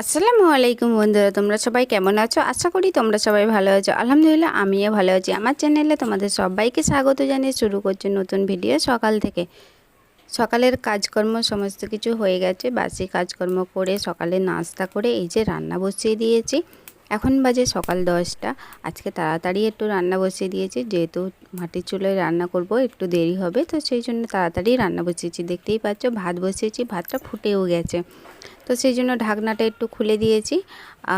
আসসালামু আলাইকুম বন্ধুরা, তোমরা সবাই কেমন আছো? আশা করি তোমরা সবাই ভালো আছো। আলহামদুলিল্লাহ, আমিও ভালো আছি। আমার চ্যানেলে তোমাদের সবাইকে স্বাগত জানিয়ে শুরু করছি নতুন ভিডিও সকাল থেকে। সকালের কাজকর্ম সমস্ত কিছু হয়ে গেছে, বাসি কাজকর্ম করে সকালে নাস্তা করে এই যে রান্না বসিয়ে দিয়েছি। এখন বাজে সকাল দশটা, আজকে তাড়াতাড়ি একটু রান্না বসিয়ে দিয়েছি, যেহেতু মাটির চুলোয় রান্না করব, একটু দেরি হবে, তো সেই জন্য তাড়াতাড়ি রান্না বসিয়েছি। দেখতেই পাচ্ছ, ভাত বসিয়েছি, ভাতটা ফুটেও গেছে। তো সেই জন্য ঢাকনাটা একটু খুলে দিয়েছি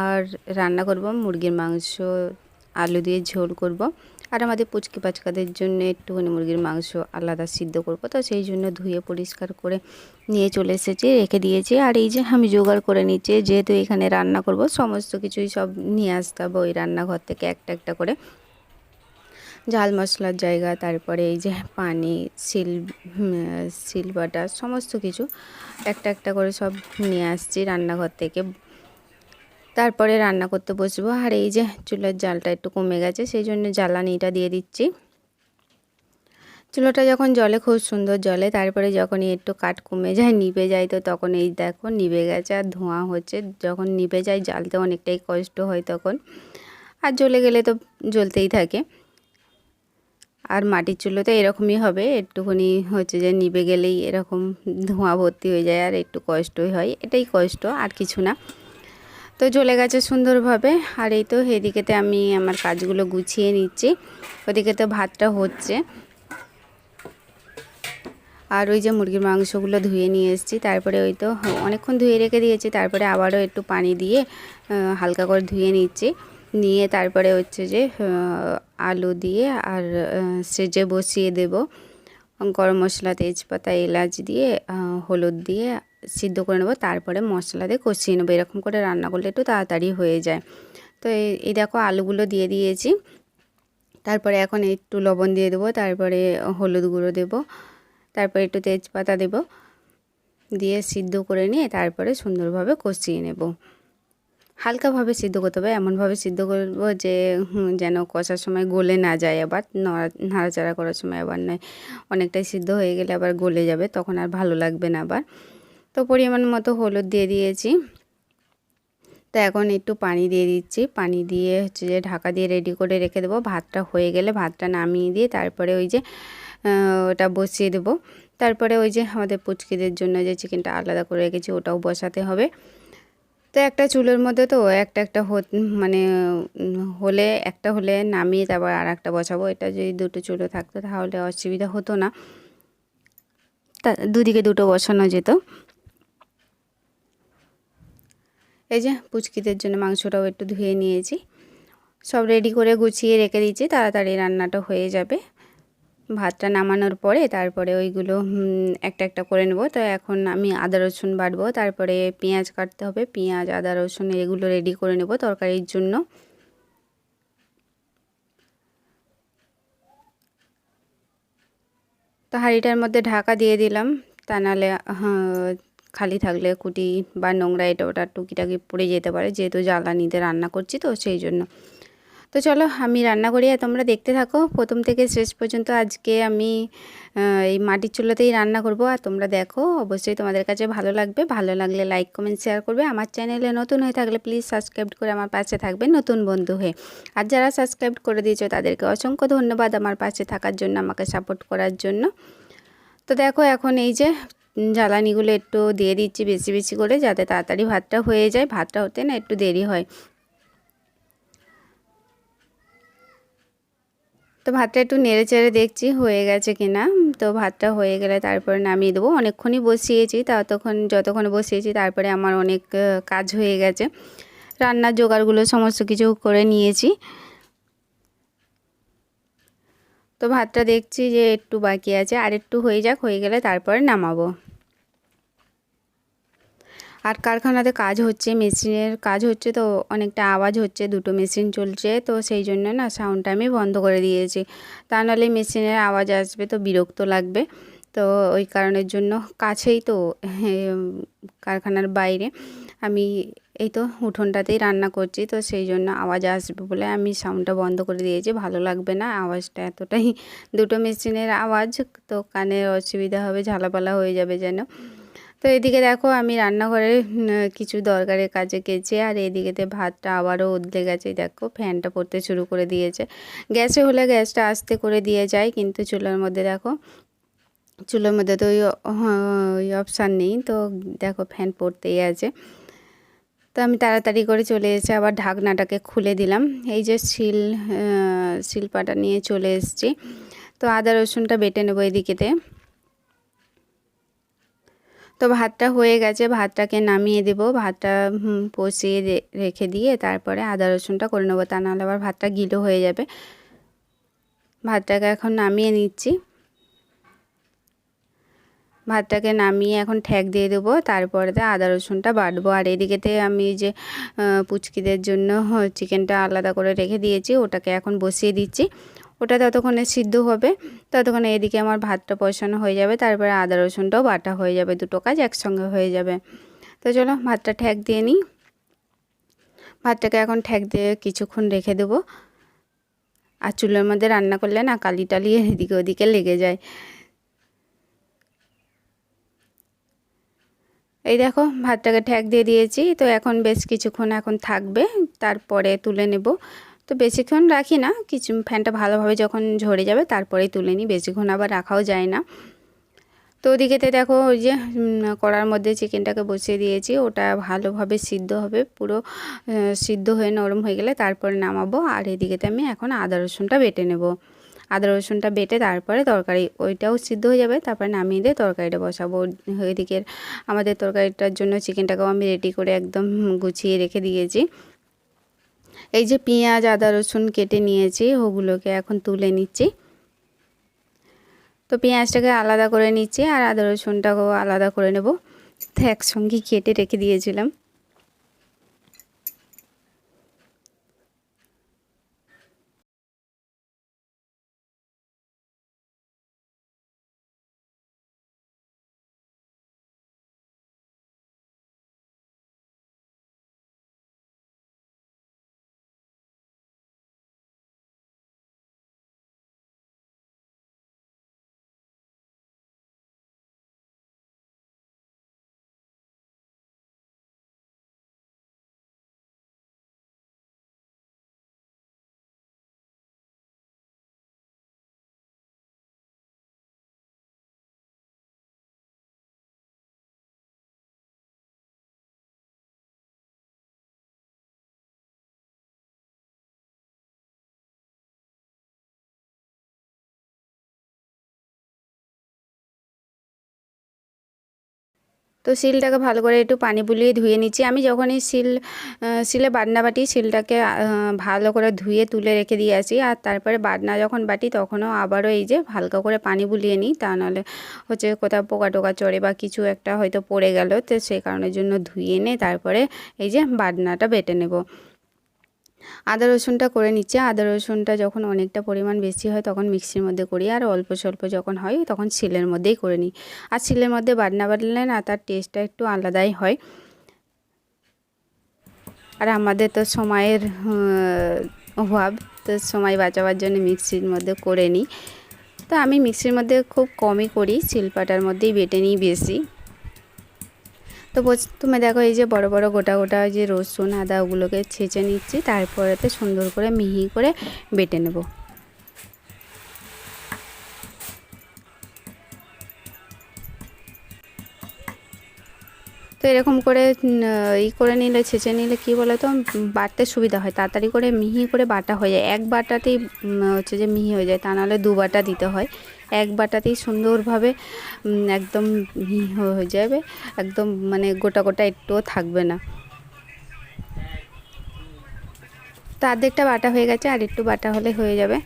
আর রান্না করব মুরগির মাংস, আলু দিয়ে ঝোল করব। আর আমাদের পুচকি পাচকাদের জন্য একটুখানি মুরগির মাংস আলাদা সিদ্ধ করব। তো সেই জন্য ধুয়ে পরিষ্কার করে নিয়ে চলে এসেছি, রেখে দিয়েছি। আর এই যে আমি জোগাড় করে নিচ্ছি, যেহেতু এখানে রান্না করব, সমস্ত কিছুই সব নিয়ে আসতে হবে ওই রান্নাঘর থেকে একটা একটা করে। ঝাল মশলার জায়গা, তারপরে এই যে পানি, সিল বাটার সমস্ত কিছু একটা একটা করে সব নিয়ে আসছি রান্নাঘর থেকে। তারপরে রান্না করতে বসবো। আর এই যে চুলার জালটা একটু কমে গেছে, সেই জন্য জ্বালানিটা দিয়ে দিচ্ছি। চুলোটা যখন জলে খুব সুন্দর জলে তারপরে যখনই একটু কাঠ কমে যায়, নিভে যায়, তো তখন এই দেখো নিভে গেছে আর ধোঁয়া হচ্ছে। যখন নিভে যায়, জ্বালতে অনেকটাই কষ্ট হয় তখন। আর জ্বলে গেলে তো জ্বলতেই থাকে। আর মাটির চুলোতে এরকমই হবে, একটুখানি হচ্ছে যে নিভে গেলেই এরকম ধোঁয়া ভর্তি হয়ে যায় আর একটু কষ্টই হয়, এটাই কষ্ট আর কিছু না। তো জ্বলে গেছে সুন্দরভাবে আর এই তো এদিকেতে আমি আমার কাজগুলো গুছিয়ে নিচ্ছি ওদিকে তো ভাতটা হচ্ছে। আর ওই যে মুরগির মাংসগুলো ধুয়ে নিয়ে এসেছি, তারপরে ওই তো অনেকক্ষণ ধুয়ে রেখে দিয়েছি, তারপরে আবারও একটু পানি দিয়ে হালকা করে ধুয়ে নিচ্ছি। নিয়ে তারপরে হচ্ছে যে আলু দিয়ে আর সেজে বসিয়ে দেব। গরম মশলা, তেজপাতা, এলাচ দিয়ে হলুদ দিয়ে সিদ্ধ করে নেব। তারপরে মশলা দিয়ে কষিয়ে নেব। এরকম করে রান্না করলে একটু তাড়াতাড়ি হয়ে যায়। তো এই দেখো আলুগুলো দিয়ে দিয়েছি। তারপরে এখন একটু লবণ দিয়ে দেবো। তারপরে হলুদ গুঁড়ো দেব। তারপরে একটু তেজপাতা দেব। দিয়ে সিদ্ধ করে নিয়ে তারপরে সুন্দরভাবে কষিয়ে নেব। হালকাভাবে সিদ্ধ করতে হবে, এমনভাবে সিদ্ধ করব যে যেন কষার সময় গলে না যায় আবার নাড়াচাড়া করার সময় আবার নয়, অনেকটাই সিদ্ধ হয়ে গেলে আবার গলে যাবে, তখন আর ভালো লাগবে না আবার। তো পরিমাণ মতো হলুদ দিয়ে দিয়েছি। তো এখন একটু পানি দিয়ে দিচ্ছি, পানি দিয়ে হচ্ছে যে ঢাকা দিয়ে রেডি করে রেখে দেবো, ভাতটা হয়ে গেলে ভাতটা নামিয়ে দিয়ে তারপরে ওই যে ওটা বসিয়ে দেবো। তারপরে ওই যে আমাদের পুচকিদের জন্য যে চিকেনটা আলাদা করে রেখেছি, ওটাও বসাতে হবে। তো একটা চুলের মধ্যে তো একটা একটা মানে হলে একটা হলে নামিয়ে তারপর আর একটা বসাবো। এটা যদি দুটো চুলো থাকতো তাহলে অসুবিধা হতো না। তা দুদিকে দুটো বসানো যেত। এই যে পুচকিদের জন্য মাংসটাও একটু ধুয়ে নিয়েছি। সব রেডি করে গুছিয়ে রেখে দিয়েছি তাড়াতাড়ি রান্নাটা হয়ে যাবে। ভাতটা নামানোর পরে তারপরে ওইগুলো একটা একটা করে নেব। তো এখন আমি আদা, রসুন বাটবো। তারপরে পেঁয়াজ কাটতে হবে। পেঁয়াজ, আদা, রসুন এগুলো রেডি করে নেব তরকারির জন্য। তো হাঁড়িটার মধ্যে ঢাকা দিয়ে দিলাম। তা নাহলে খালি থাকলে কুটি বা নোংরা এটা ওটা টুকিটাকি পড়ে যেতে পারে। যেহেতু জ্বালানিতে রান্না করছি তো সেই জন্য। তো চলো, আমি রান্না করি আর তোমরা দেখতে থাকো। প্রথম থেকে শেষ পর্যন্ত আজকে আমি এই মাটির চুলাতেই রান্না করব। আর তোমরা দেখো, অবশ্যই তোমাদের কাছে ভালো লাগবে। ভালো লাগলে লাইক কমেন্ট শেয়ার করবে। আমার চ্যানেলে নতুন হয়ে থাকলে প্লিজ সাবস্ক্রাইব করে আমার পাশে থাকবে নতুন বন্ধু হয়ে। আর যারা সাবস্ক্রাইব করে দিয়েছ, তাদেরকে অসংখ্য ধন্যবাদ আমার পাশে থাকার জন্য, আমাকে সাপোর্ট করার জন্য। তো দেখো, এখন এই যে জ্বালানিগুলো একটু দিয়ে দিচ্ছি বেশি বেশি করে, যাতে তাড়াতাড়ি ভাতটা হয়ে যায়। ভাতটা হতে না একটু দেরি হয়। তো ভাতটা একটু নেড়ে চেড়ে দেখছি হয়ে গেছে কিনা। তো ভাতটা হয়ে গেলে তারপরে নামিয়ে দেবো। অনেকক্ষণই বসিয়েছি, ততক্ষণ যতক্ষণ বসিয়েছি তারপরে আমার অনেক কাজ হয়ে গেছে। রান্নার জোগাড়গুলো সমস্ত কিছু করে নিয়েছি। তো ভাতটা দেখছি যে একটু বাকি আছে আর একটু হয়ে যাক, হয়ে গেলে তারপরে নামাবো। আর কারখানাতে কাজ হচ্ছে, মেশিনের কাজ হচ্ছে, তো অনেকটা আওয়াজ হচ্ছে, দুটো মেশিন চলছে, তো সেই জন্য না সাউন্ডটা আমি বন্ধ করে দিয়েছি। তা নাহলে মেশিনের আওয়াজ আসবে, তো বিরক্ত লাগবে। তো ওই কারণের জন্য কাছেই তো কারখানার বাইরে আমি এই তো উঠোনটাতেই রান্না করছি, তো সেই জন্য আওয়াজ আসবে বলে আমি সাউন্ডটা বন্ধ করে দিয়েছি, ভালো লাগবে না, আওয়াজটা এতটাই। দুটো মেশিনের আওয়াজ, তো কানের অসুবিধা হবে, ঝালাপালা হয়ে যাবে যেন। তো এদিকে দেখো আমি রান্নাঘরে কিছু দরকারের কাজে গেছি, আর এদিকেতে ভাতটা আবারও উদলে গেছে দেখো ফ্যানটা পড়তে শুরু করে দিয়েছে। গ্যাসে হলে গ্যাসটা আস্তে করে দিয়ে যায়, কিন্তু চুলার মধ্যে দেখো, চুলার মধ্যে তো ওই অপশান নেই, তো দেখো ফ্যান পড়তেই আছে। তো আমি তাড়াতাড়ি করে চলে এসে আবার ঢাকনাটাকে খুলে দিলাম। এই যে শিল শিলপাটা নিয়ে চলে এসেছি। তো আদা রসুনটা বেটে নেব এদিকেতে। তো ভাতটা হয়ে গেছে, ভাতটাকে নামিয়ে দেব। ভাতটা বসিয়ে রেখে দিয়ে তারপরে আদা রসুনটা করে নেব। তা নাহলে আবার ভাতটা গিলো হয়ে যাবে। ভাতটাকে এখন নামিয়ে নিচ্ছি। ভাতটাকে নামিয়ে এখন ঠ্যাক দিয়ে দেবো। তারপরে আদা রসুনটা বাটবো। আর এদিকেতে আমি যে পুচকিদের জন্য চিকেনটা আলাদা করে রেখে দিয়েছি। ওটাকে এখন বসিয়ে দিচ্ছি। ওটা ততক্ষণে সিদ্ধ হবে। ততক্ষণে এদিকে আমার ভাতটা বসানো হয়ে যাবে, তারপরে আদা, রসুনটাও বাটা হয়ে যাবে, দুটো কাজ একসঙ্গে হয়ে যাবে। তো চলো ভাতটা ঠ্যাক দিয়ে নিই। ভাতটাকে এখন ঠ্যাক দিয়ে কিছুক্ষণ রেখে দেবো। আর চুলের মধ্যে রান্না করলে না কালি টালি এদিকে ওদিকে লেগে যায়। এই দেখো ভাতটাকে ঠ্যাক দিয়ে দিয়েছি, তো এখন বেশ কিছুক্ষণ এখন থাকবে, তারপরে তুলে নেব। তো বেশিক্ষণ রাখি না। কিছু ফ্যানটা ভালোভাবে যখন ঝরে যাবে তারপরেই তুলে নিই, বেশিক্ষণ আবার রাখাও যায় না। তো ওদিকেতে দেখো ওই যে কড়ার মধ্যে চিকেনটাকে বসিয়ে দিয়েছি। ওটা ভালোভাবে সিদ্ধ হবে, পুরো সিদ্ধ হয়ে নরম হয়ে গেলে তারপরে নামাবো। আর এদিকেতে আমি এখন আদা রসুনটা বেটে নেব। আদা রসুনটা বেটে তারপরে তরকারি, ওইটাও সিদ্ধ হয়ে যাবে, তারপরে নামিয়ে দিয়ে তরকারিটা বসাবো। ওইদিকের আমাদের তরকারিটার জন্য চিকেনটাকেও আমি রেডি করে একদম গুছিয়ে রেখে দিয়েছি। এই যে পেঁয়াজ, আদা, রসুন কেটে নিয়েছি, ওগুলোকে এখন তুলে নিচ্ছি। তো পেঁয়াজটাকে আলাদা করে নিচ্ছি আর আদা, রসুনটাকেও আলাদা করে নেব। একসঙ্গে কেটে রেখে দিয়েছিলাম। তো শিলটাকে ভালো করে একটু পানি বুলিয়ে ধুয়ে নিচ্ছি। আমি যখনই শিল শিলে বাটনা বাটি শিলটাকে ভালো করে ধুয়ে তুলে রেখে দিয়ে আসি। আর তারপরে বাটনা যখন বাটি তখনও আবারও এই যে হালকা করে পানি বুলিয়ে নিই। তা নাহলে হচ্ছে কোথাও পোকা টোকা চড়ে বা কিছু একটা হয়তো পড়ে গেল। তো সেই কারণের জন্য ধুয়ে নে তারপরে এই যে বাটনাটা বেটে নেব। আদা রসুনটা করে নিচ্ছে। আদা রসুনটা যখন অনেকটা পরিমাণ বেশি হয় তখন মিক্সির মধ্যে করি আর অল্প স্বল্প যখন হয় তখন শিলের মধ্যেই করে নিই। আর শিলের মধ্যে বাটনা বাটলে না তার টেস্টটা একটু আলাদাই হয়। আর আমাদের তো সময়ের অভাব, তো সময় বাঁচাবার জন্য মিক্সির মধ্যে করে নিই। তো আমি মিক্সির মধ্যে খুব কমই করি, শিলপাটার মধ্যেই বেটে নিই বেশি। তো প্রথমে দেখো এই যে বড় বড় গোটা গোটা যে রসুন, আদা ওগুলোকে ছেঁচে নিচ্ছি, তারপরেতে সুন্দর করে মিহি করে বেটে নেব। তো এরকম করে ই করে নিলে, ছেঁচে নিলে কী বলো তো বাটতে সুবিধা হয়। তাড়াতাড়ি করে মিহি করে বাটা হয়ে যায়। এক বাটাতেই হচ্ছে যে মিহি হয়ে যায়, তা নাহলে দু বাটা দিতে হয়। এক বাটাতেই সুন্দরভাবে একদম হয়ে যাবে, একদম মানে গোটা গোটা একটুও থাকবে না। তো অর্ধেকটা বাটা হয়ে গেছে, আর একটু বাটা হলে হয়ে যাবে।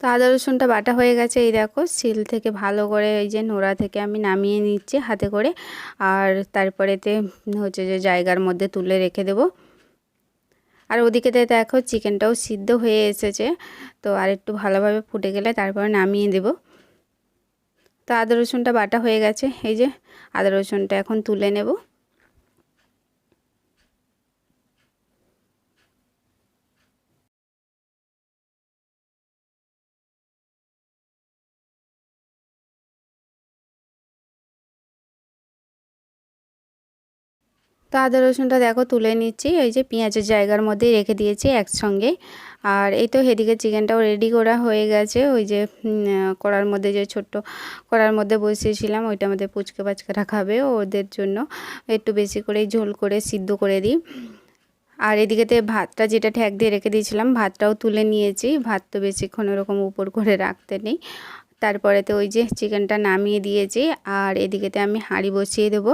তো আদা রসুনটা বাটা হয়ে গেছে, এই দেখো শিল থেকে ভালো করে এই যে নোড়া থেকে আমি নামিয়ে নিচ্ছি হাতে করে। আর তারপরেতে হচ্ছে যে জায়গার মধ্যে তুলে রেখে দেবো। আর ওদিকেতে দেখো চিকেনটাও সিদ্ধ হয়ে এসেছে, তো আর একটু ভালোভাবে ফুটে গেলে তারপরে নামিয়ে দেব। তো আদা রসুনটা বাটা হয়ে গেছে, এই যে আদা রসুনটা এখন তুলে নেব। তো আদা রসুনটা দেখো তুলে নিচ্ছি, এই যে পেঁয়াজের জায়গার মধ্যেই রেখে দিয়েছি একসঙ্গে। আর এই তো এদিকে চিকেনটাও রেডি করা হয়ে গেছে, ওই যে কড়ার মধ্যে যে ছোট্ট কড়ার মধ্যে বসিয়েছিলাম, ওইটা মধ্যে পুচকে পাচকারা খাবে ওদের জন্য। একটু বেশি করে ঝোল করে সিদ্ধ করে দিই। আর এদিকেতে ভাতটা যেটা ঠ্যাক দিয়ে রেখে দিয়েছিলাম, ভাতটাও তুলে নিয়েছি, ভাত তো বেশিক্ষণ ওরকম উপর করে রাখতে নেই। তারপরেতে ওই যে চিকেনটা নামিয়ে দিয়েছি, আর এদিকেতে আমি হাঁড়ি বসিয়ে দেবো।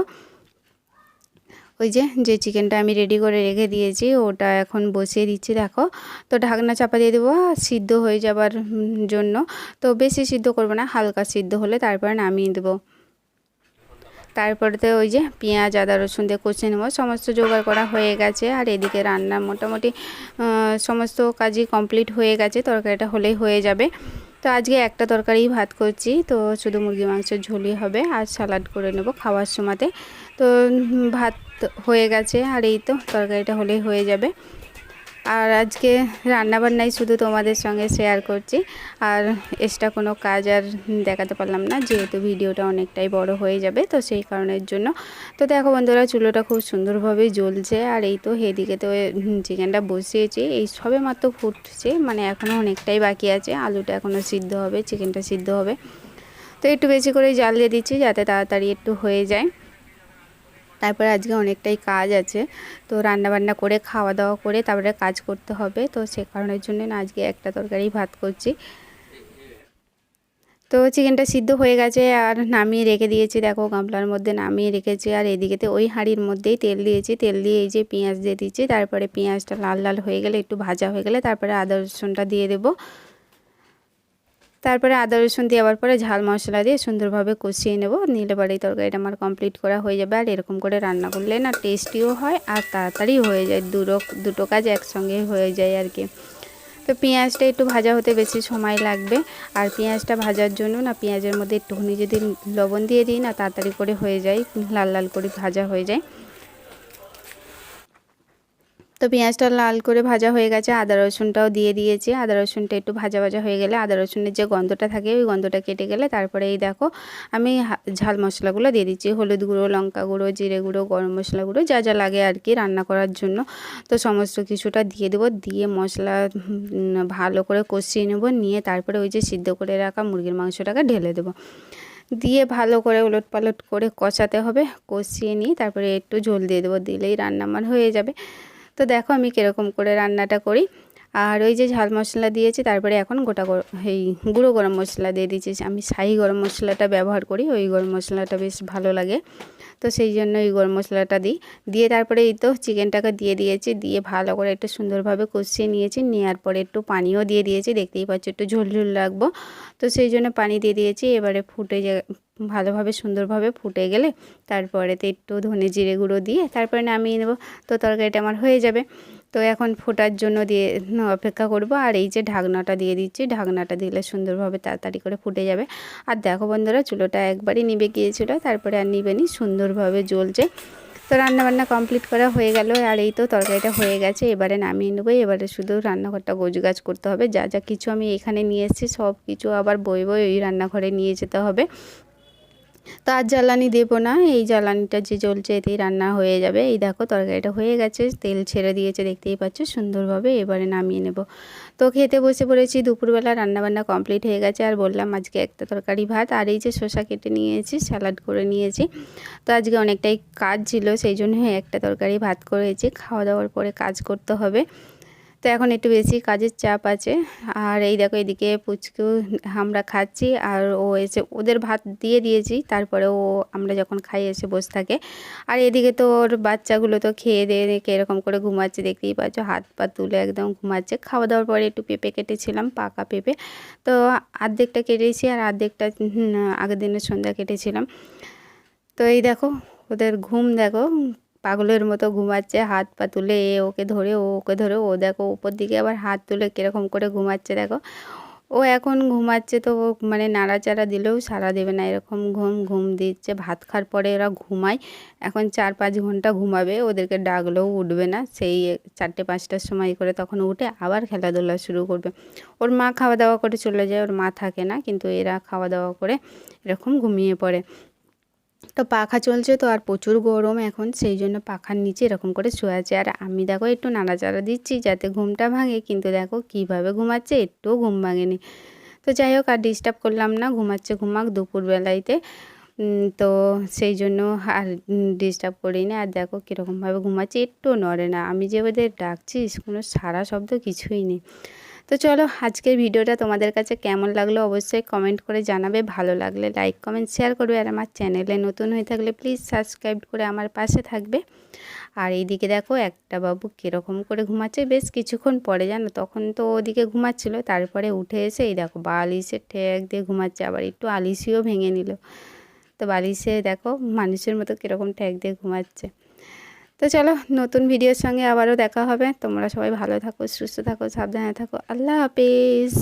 ওই যে যে চিকেনটা আমি রেডি করে রেখে দিয়েছি, ওটা এখন বসিয়ে দিচ্ছি, দেখো। তো ঢাকনা চাপা দিয়ে দেবো সিদ্ধ হয়ে যাবার জন্য। তো বেশি সিদ্ধ করব না, হালকা সিদ্ধ হলে তারপরে নামিয়ে দেবো। তারপরেতে ওই যে পেঁয়াজ, আদা, রসুন দিয়ে কষে নেব। সমস্ত জোগাড় করা হয়ে গেছে, আর এদিকে রান্না মোটামুটি সমস্ত কাজই কমপ্লিট হয়ে গেছে, তরকারিটা হলেই হয়ে যাবে। তো আজকে একটা তরকারি ভাত করছি। তো শুধু মুরগি মাংসের ঝোলই হবে আর সালাড করে নেব খাওয়ার সময়তে। তো ভাত হয়ে গেছে আর এই তো তরকারিটা হলেই হয়ে যাবে। আর আজকে রান্নাবান্নাই শুধু তোমাদের সঙ্গে শেয়ার করছি। আর এক্সট্রা কোনো কাজ আর দেখাতে পারলাম না, যেহেতু ভিডিওটা অনেকটাই বড় হয়ে যাবে, তো সেই কারণের জন্য। তো দেখো বন্ধুরা, চুলোটা খুব সুন্দরভাবে জ্বলছে, আর এই তো হেদিকে তো চিকেনটা বসিয়েছি, এই সবে মাত্র ফুটছে মানে এখনও অনেকটাই বাকি আছে, আলুটা এখনও সিদ্ধ হবে, চিকেনটা সিদ্ধ হবে। তো একটু বেশি করে জাল দিয়ে দিচ্ছি, যাতে তাড়াতাড়ি একটু হয়ে যায়। তারপরে আজকে অনেকটাই কাজ আছে। তো রান্না বান্না করে খাওয়া দাওয়া করে তারপরে কাজ করতে হবে। তো সে কারণের জন্য না আজকে একটা তরকারি ভাত করছি। তো চিকেনটা সিদ্ধ হয়ে গেছে আর নামিয়ে রেখে দিয়েছি। দেখো গামলার মধ্যে নামিয়ে রেখেছি আর এদিকেতে ওই হাঁড়ির মধ্যেই তেল দিয়েছি। তেল দিয়ে এই যে পেঁয়াজ দিয়ে দিচ্ছি। তারপরে পেঁয়াজটা লাল লাল হয়ে গেলে, একটু ভাজা হয়ে গেলে তারপরে আদা রসুনটা দিয়ে দেবো। তারপরে আদা, রসুন দেওয়ার পরে ঝাল মশলা দিয়ে সুন্দরভাবে কষিয়ে নেব। নিলে এই তরকারিটা আমার কমপ্লিট করা হয়ে যাবে। আর এরকম করে রান্না করলে না টেস্টিও হয় আর তাড়াতাড়ি হয়ে যায়। দুটো দুটো কাজ একসঙ্গে হয়ে যায় আর কি। তো পেঁয়াজটা একটু ভাজা হতে বেশি সময় লাগবে। আর পেঁয়াজটা ভাজার জন্য না পেঁয়াজের মধ্যে একটুখানি যদি লবণ দিয়ে দিই না তাড়াতাড়ি করে হয়ে যায়, লাল লাল করে ভাজা হয়ে যায়। তো পেঁয়াজটা লাল করে ভাজা হয়ে গেছে। আদা রসুনটাও দিয়ে দিয়েছি। আদা রসুনটা একটু ভাজা ভাজা হয়ে গেলে আদা রসুনের যে গন্ধটা থাকে, ওই গন্ধটা কেটে গেলে তারপরে এই দেখো, আমি ঝাল মশলাগুলো দিয়ে দিচ্ছি। হলুদ গুঁড়ো, লঙ্কা গুঁড়ো, জিরে গুঁড়ো, গরম মশলা গুঁড়ো, যা যা লাগে আর কি রান্না করার জন্য। তো সমস্ত কিছুটা দিয়ে দেবো। দিয়ে মশলা ভালো করে কষিয়ে নেব। নিয়ে তারপরে ওই যে সিদ্ধ করে রাখা মুরগির মাংসটাকে ঢেলে দেবো। দিয়ে ভালো করে উলট পালট করে কষাতে হবে। কষিয়ে নিয়ে তারপরে একটু ঝোল দিয়ে দেবো। দিলেই রান্না আমার হয়ে যাবে। তো দেখো আমি কীরকম করে রান্নাটা করি। আর ওই যে ঝাল মশলা দিয়েছি, তারপরে এখন গোটা এই গুঁড়ো গরম মশলা দিয়ে দিয়েছি। আমি শাহি গরম মশলাটা ব্যবহার করি, ওই গরম মশলাটা বেশ ভালো লাগে। তো সেই জন্য ওই গরম মশলাটা দিই। দিয়ে তারপরে এই তো চিকেনটাকে দিয়ে দিয়েছি, দিয়ে ভালো করে একটু সুন্দরভাবে কষিয়ে নিয়েছি। নেওয়ার পরে একটু পানিও দিয়ে দিয়েছি, দেখতেই পাচ্ছি একটু ঝোল ঝোল রাখব তো সেই জন্য পানি দিয়ে দিয়েছি, এবারে ফুটে ভালোভাবে সুন্দরভাবে ফুটে গেলে তারপরেতে একটু ধনে জিরে গুঁড়ো দিয়ে, তারপরে নামিয়ে নেব। তো তরকারিটা আমার হয়ে যাবে। তো এখন ফোটার জন্য দিয়ে অপেক্ষা করব। আর এই যে ঢাকনাটা দিয়ে দিচ্ছি, ঢাকনাটা দিলে সুন্দরভাবে তাড়াতাড়ি করে ফুটে যাবে। আর দেখো বন্ধুরা, চুলোটা একবারই নিবে গিয়েছিল, তারপরে আর নিবেনি সুন্দরভাবে জ্বলছে। তো রান্নাবান্না কমপ্লিট করা হয়ে গেল, আর এই তো তরকারিটা হয়ে গেছে, এবারে নামিয়ে নেব। এবারে শুধু রান্নাঘরটা গাছ করতে হবে, যা যা কিছু আমি এখানে নিয়ে এসেছি, সব কিছু আবার বই বই ওই রান্নাঘরে নিয়ে যেতে হবে। তো আর জ্বালানি দেবো না, এই জ্বালানিটা যে জ্বলছে এতেই রান্না হয়ে যাবে। এই দেখো তরকারিটা হয়ে গেছে, তেল ছেড়ে দিয়েছে, দেখতেই পাচ্ছ সুন্দরভাবে এবারে নামিয়ে নেব। তো খেতে বসে পড়েছি, দুপুরবেলা রান্নাবান্না কমপ্লিট হয়ে গেছে, আর বললাম আজকে একটা তরকারি ভাত, আর এই যে শসা কেটে নিয়েছি, স্যালাড করে নিয়েছি। তো আজকে অনেকটাই কাজ ছিল, সেই জন্য একটা তরকারি ভাত করেছি, খাওয়া দাওয়ার পরে কাজ করতে হবে। তো এখন একটু বেশি কাজের চাপ আছে। আর এই দেখো এদিকে পুচকু আমরা খাচ্ছি আর ও এসে ওদের ভাত দিয়ে দিয়েছি, তারপরে ও আমরা যখন খাই এসে বসে থাকে। আর এদিকে তো ওর বাচ্চাগুলো তো খেয়ে দিয়ে এরকম করে ঘুমাচ্ছে, দেখতেই পাচ্ছ, হাত পা তুলে একদম ঘুমাচ্ছে। খাওয়া দাওয়ার পরে একটু পেঁপে কেটেছিলাম, পাকা পেঁপে। তো আর্ধেকটা কেটেছি আর আর্ধেকটা আগের দিনের সন্ধ্যা কেটেছিলাম। তো এই দেখো ওদের ঘুম দেখো পাগলের মতো ঘুমাচ্ছে, হাত পা তুলে এ ওকে ধরে, ও ওকে ধরে, ও দেখো উপর দিকে আবার হাত তুলে কীরকম করে ঘুমাচ্ছে দেখো। ও এখন ঘুমাচ্ছে তো ও মানে নাড়াচাড়া দিলেও সারা দেবে না, এরকম ঘুম ঘুম দিচ্ছে, ভাত খাওয়ার পরে ওরা ঘুমায়, এখন চার পাঁচ ঘণ্টা ঘুমাবে, ওদেরকে ডাকলেও উঠবে না, সেই চারটে পাঁচটার সময় করে তখন উঠে আবার খেলাধুলা শুরু করবে। ওর মা খাওয়া দাওয়া করে চলে যায়, ওর মা থাকে না, কিন্তু এরা খাওয়া দাওয়া করে এরকম ঘুমিয়ে পড়ে। তো পাখা চলছে তো আর প্রচুর গরম এখন, সেই জন্য পাখার নিচে এরকম করে শুয়ে আছে। আর আমি দেখো একটু নাড়াচাড়া দিচ্ছি যাতে ঘুমটা ভাঙে, কিন্তু দেখো কীভাবে ঘুমাচ্ছে, একটুও ঘুম ভাঙেনি। তো যাই হোক, আর ডিস্টার্ব করলাম না, ঘুমাচ্ছে ঘুমাক দুপুরবেলাইতে। তো সেই জন্য আর ডিস্টার্ব করি না আর দেখো কীরকমভাবে ঘুমাচ্ছে একটু নড়ে না। আমি যে ওদের ডাকছি, কোনো সারা শব্দ কিছুই নেই। তো চলো আজকের ভিডিওটা তোমাদের কাছে কেমন লাগল অবশ্যই কমেন্ট করে জানাবে। ভালো লাগলে লাইক কমেন্ট শেয়ার করবে আর আমার চ্যানেলে নতুন হয়ে থাকলে প্লিজ সাবস্ক্রাইব করে আমার পাশে থাকবে। আর এইদিকে দেখো একটা বাবু কীরকম করে ঘুমাচ্ছে। বেশ কিছুক্ষণ পরে জানো, তখন তো ওদিকে ঘুমাচ্ছিল, তারপরে উঠে এসে এই দেখো বালিশের ঠেক দিয়ে ঘুমাচ্ছে, আবার একটু আলিশিও ভেঙে নিল। তো বালিশে দেখো মানুষের মতো কীরকম ঠেক দিয়ে ঘুমাচ্ছে। তো চলো নতুন ভিডিওর সঙ্গে আবারও দেখা হবে। তোমরা সবাই ভালো থাকো, সুস্থ থাকো, সাবধানে থাকো। আল্লাহ হাফিজ।